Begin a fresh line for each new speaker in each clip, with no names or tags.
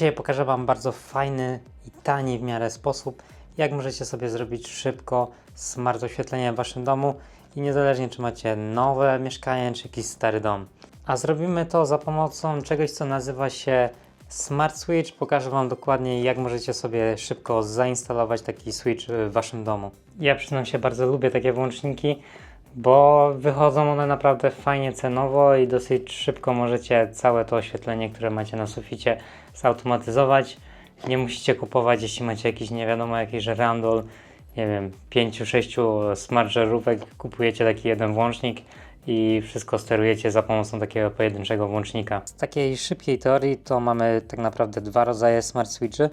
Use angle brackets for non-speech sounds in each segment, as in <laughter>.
Dzisiaj pokażę Wam bardzo fajny i tani w miarę sposób, jak możecie sobie zrobić szybko smart oświetlenie w Waszym domu i niezależnie czy macie nowe mieszkanie, czy jakiś stary dom. A zrobimy to za pomocą czegoś, co nazywa się Smart Switch. Pokażę Wam dokładnie, jak możecie sobie szybko zainstalować taki switch w Waszym domu. Ja przyznam się, bardzo lubię takie włączniki, bo wychodzą one naprawdę fajnie cenowo i dosyć szybko możecie całe to oświetlenie, które macie na suficie, zautomatyzować. Nie musicie kupować, jeśli macie jakiś nie wiadomo jakiś randol, nie wiem, 5-6 smart żarówek, kupujecie taki jeden włącznik i wszystko sterujecie za pomocą takiego pojedynczego włącznika. Z takiej szybkiej teorii to mamy tak naprawdę dwa rodzaje smart switchy.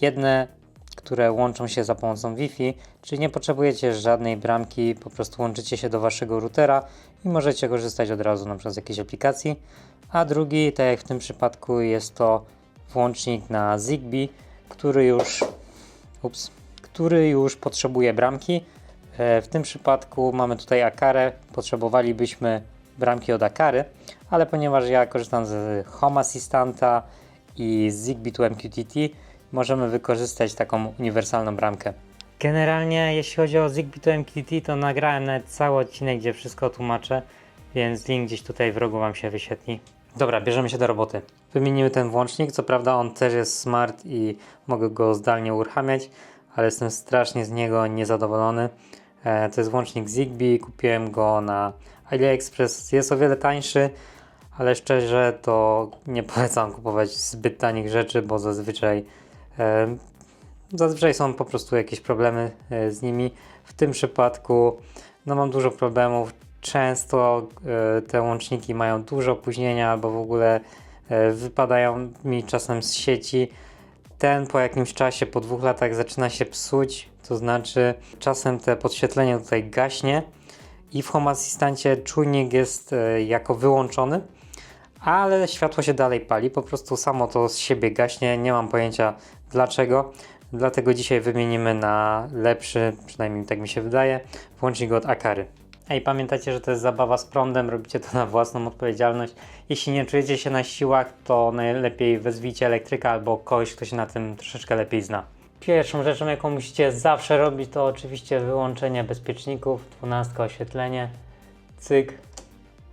Jedne, które łączą się za pomocą Wi-Fi, czyli nie potrzebujecie żadnej bramki, po prostu łączycie się do waszego routera i możecie korzystać od razu na przykład z jakiejś aplikacji. A drugi, tak jak w tym przypadku, jest to włącznik na Zigbee, który już, ups, który już potrzebuje bramki. E, W tym przypadku mamy tutaj Akarę, potrzebowalibyśmy bramki od Akary, ale ponieważ ja korzystam z Home Assistanta i z Zigbee to MQTT, możemy wykorzystać taką uniwersalną bramkę. Generalnie jeśli chodzi o Zigbee to MQTT, to nagrałem nawet cały odcinek, gdzie wszystko tłumaczę, więc link gdzieś tutaj w rogu Wam się wyświetli. Dobra, bierzemy się do roboty. Wymienimy ten włącznik, co prawda on też jest smart i mogę go zdalnie uruchamiać, ale jestem strasznie z niego niezadowolony. E, to jest włącznik Zigbee, kupiłem go na AliExpress, jest o wiele tańszy, ale szczerze to nie polecam kupować zbyt tanich rzeczy, bo zazwyczaj e, zazwyczaj są po prostu jakieś problemy e, z nimi. W tym przypadku no mam dużo problemów. Często te łączniki mają dużo opóźnienia albo w ogóle wypadają mi czasem z sieci. Ten po jakimś czasie, po dwóch latach zaczyna się psuć, to znaczy czasem te podświetlenie tutaj gaśnie i w Home Assistancie czujnik jest e, jako wyłączony, ale światło się dalej pali, po prostu samo to z siebie gaśnie, nie mam pojęcia dlaczego. Dlatego dzisiaj wymienimy na lepszy, przynajmniej tak mi się wydaje, włącznik od Akary. Ej, pamiętajcie, że to jest zabawa z prądem, robicie to na własną odpowiedzialność. Jeśli nie czujecie się na siłach, to najlepiej wezwijcie elektryka albo kogoś, kto się na tym troszeczkę lepiej zna. Pierwszą rzeczą, jaką musicie zawsze robić, to oczywiście wyłączenie bezpieczników, 12 oświetlenie, cyk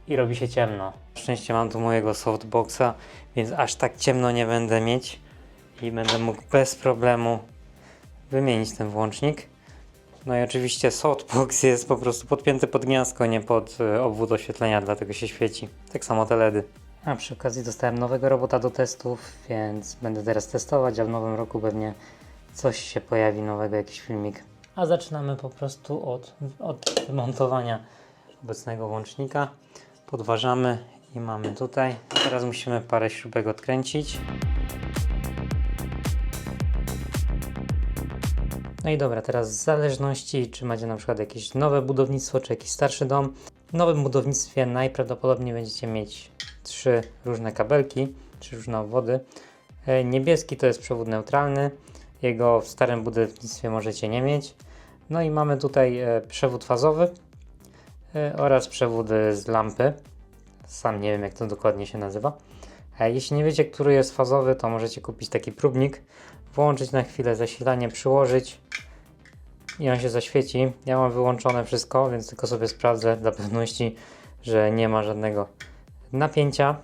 i robi się ciemno. Szczęście mam tu mojego softboxa, więc aż tak ciemno nie będę mieć i będę mógł bez problemu wymienić ten włącznik. No i oczywiście softbox jest po prostu podpięty pod gniazdko, nie pod e, obwód oświetlenia, dlatego się świeci. Tak samo te LEDy. A przy okazji dostałem nowego robota do testów, więc będę teraz testować, a w nowym roku pewnie coś się pojawi nowego, jakiś filmik. A zaczynamy po prostu od, od wymontowania obecnego łącznika. Podważamy i mamy tutaj. Teraz musimy parę śrubek odkręcić. No i dobra, teraz w zależności, czy macie na przykład jakieś nowe budownictwo, czy jakiś starszy dom. W nowym budownictwie najprawdopodobniej będziecie mieć trzy różne kabelki, trzy różne obwody. E, Niebieski to jest przewód neutralny, jego w starym budownictwie możecie nie mieć. No i mamy tutaj e, przewód fazowy e, oraz przewód z lampy. Sam nie wiem, jak to dokładnie się nazywa. Jeśli nie wiecie, który jest fazowy, to możecie kupić taki próbnik, włączyć na chwilę zasilanie, przyłożyć i on się zaświeci. Ja mam wyłączone wszystko, więc tylko sobie sprawdzę dla pewności, że nie ma żadnego napięcia.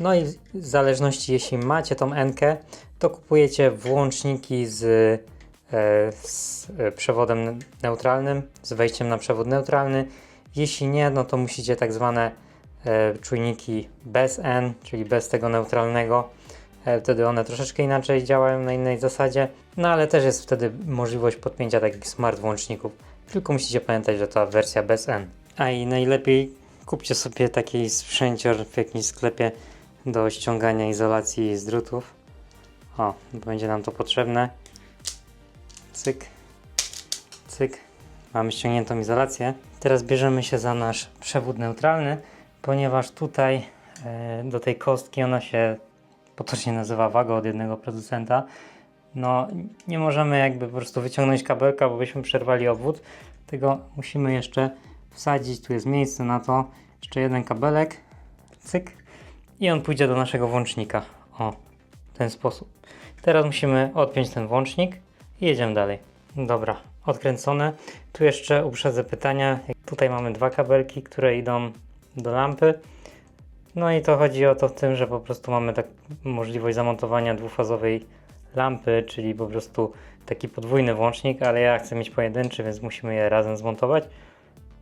No i w zależności, jeśli macie tą N-kę, to kupujecie włączniki z, e, z e, przewodem neutralnym, z wejściem na przewód neutralny. Jeśli nie, no to musicie tak zwane e, czujniki bez N, czyli bez tego neutralnego. E, Wtedy one troszeczkę inaczej działają na innej zasadzie, no ale też jest wtedy możliwość podpięcia takich smart włączników. Tylko musicie pamiętać, że to wersja bez N. A i najlepiej kupcie sobie taki sprzęcior w jakimś sklepie do ściągania izolacji z drutów. O, będzie nam to potrzebne. Cyk, cyk. Mamy ściągniętą izolację. Teraz bierzemy się za nasz przewód neutralny, ponieważ tutaj e, do tej kostki ona się potocznie nazywa waga od jednego producenta. No, nie możemy jakby po prostu wyciągnąć kabelka, bo byśmy przerwali obwód. Tego musimy jeszcze wsadzić. Tu jest miejsce na to. Jeszcze jeden kabelek. Cyk. I on pójdzie do naszego włącznika. O, w ten sposób. Teraz musimy odpiąć ten włącznik i jedziemy dalej. Dobra, odkręcone. Tu jeszcze uprzedzę pytania. Tutaj mamy dwa kabelki, które idą do lampy. No i to chodzi o to w tym, że po prostu mamy tak możliwość zamontowania dwufazowej lampy, czyli po prostu taki podwójny włącznik, ale ja chcę mieć pojedynczy, więc musimy je razem zmontować.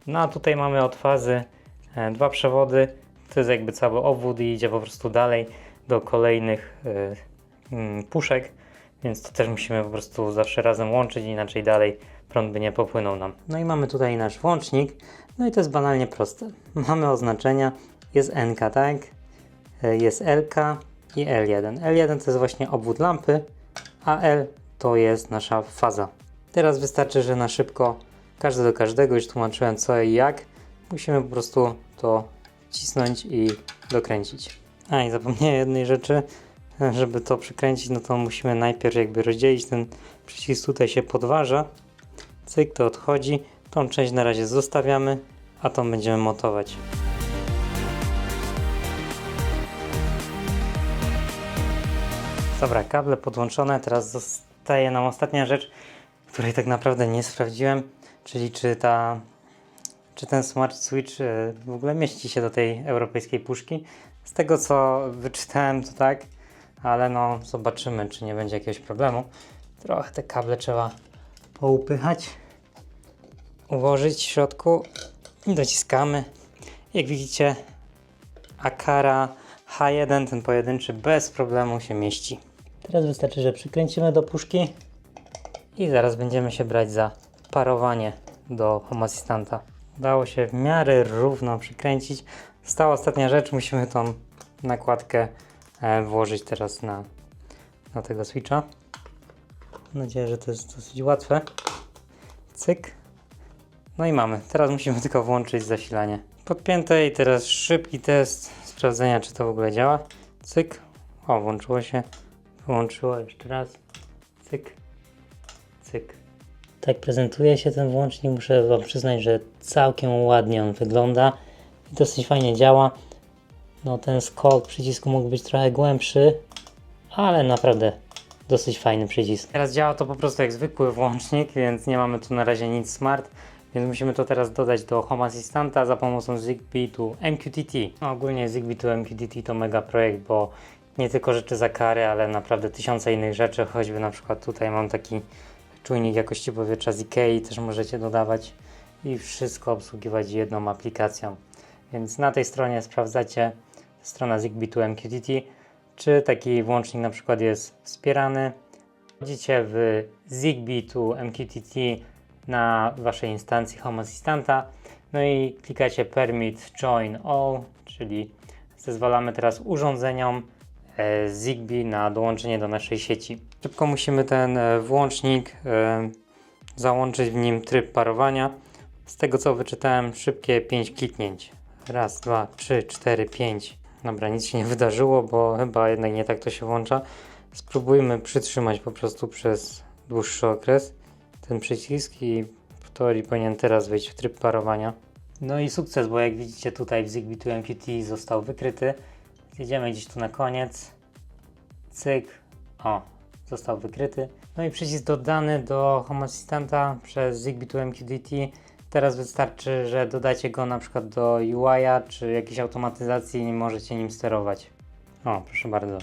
No a tutaj mamy od fazy e, dwa przewody. To jest jakby cały obwód i idzie po prostu dalej do kolejnych e, mm, puszek, więc to też musimy po prostu zawsze razem łączyć, inaczej dalej prąd by nie popłynął nam. No i mamy tutaj nasz włącznik, no i to jest banalnie proste. <laughs> Mamy oznaczenia, jest NK, tak? E, Jest LK i L1. L1 to jest właśnie obwód lampy, a L to jest nasza faza. Teraz wystarczy, że na szybko każdy do każdego, już tłumaczyłem co i jak. Musimy po prostu to cisnąć i dokręcić. A i zapomniałem jednej rzeczy, <laughs> żeby to przykręcić, no to musimy najpierw jakby rozdzielić ten przycisk tutaj się podważa. Cyk, to odchodzi. Tą część na razie zostawiamy, a tą będziemy montować. Dobra, kable podłączone. Teraz zostaje nam ostatnia rzecz, której tak naprawdę nie sprawdziłem, czyli czy ta czy ten Smart Switch e, w ogóle mieści się do tej europejskiej puszki. Z tego co wyczytałem to tak, ale no zobaczymy czy nie będzie jakiegoś problemu. Trochę te kable trzeba poupychać, ułożyć w środku i dociskamy. Jak widzicie Akara H1, ten pojedynczy, bez problemu się mieści. Teraz wystarczy, że przykręcimy do puszki i zaraz będziemy się brać za parowanie do Home Assistanta. Udało się w miarę równo przykręcić. Została ostatnia rzecz, musimy tą nakładkę e, włożyć teraz na, na tego switcha. Mam nadzieję, że to jest dosyć łatwe. Cyk. No i mamy. Teraz musimy tylko włączyć zasilanie. Podpięte i teraz szybki test sprawdzenia, czy to w ogóle działa. Cyk. O, włączyło się. Wyłączyło jeszcze raz. Cyk. Cyk. Tak prezentuje się ten włącznik. Muszę Wam przyznać, że całkiem ładnie on wygląda i dosyć fajnie działa. No ten skok przycisku mógł być trochę głębszy, ale naprawdę dosyć fajny przycisk. Teraz działa to po prostu jak zwykły włącznik, więc nie mamy tu na razie nic smart, więc musimy to teraz dodać do Home Assistanta za pomocą Zigbee to MQTT. No, ogólnie Zigbee to MQTT to mega projekt, bo nie tylko rzeczy za kary, ale naprawdę tysiące innych rzeczy, choćby na przykład tutaj mam taki czujnik jakości powietrza z Ikei, też możecie dodawać i wszystko obsługiwać jedną aplikacją. Więc na tej stronie sprawdzacie, strona Zigbee to MQTT, czy taki włącznik na przykład jest wspierany. Wchodzicie w Zigbee to MQTT na waszej instancji Home Assistanta, no i klikacie Permit Join All, czyli zezwalamy teraz urządzeniom Zigbee na dołączenie do naszej sieci. Szybko musimy ten e, włącznik e, załączyć w nim tryb parowania. Z tego co wyczytałem, szybkie 5 kliknięć. Raz, dwa, trzy, cztery, pięć. Dobra, nic się nie wydarzyło, bo chyba jednak nie tak to się włącza. Spróbujmy przytrzymać po prostu przez dłuższy okres ten przycisk i w teorii powinien teraz wejść w tryb parowania. No i sukces, bo jak widzicie tutaj w Zigbee to MQT został wykryty. Jedziemy gdzieś tu na koniec. Cyk. O, został wykryty. No i przycisk dodany do Home Assistanta przez Zigbee to MQTT. Teraz wystarczy, że dodacie go na przykład do UI-a czy jakiejś automatyzacji i możecie nim sterować. O, proszę bardzo.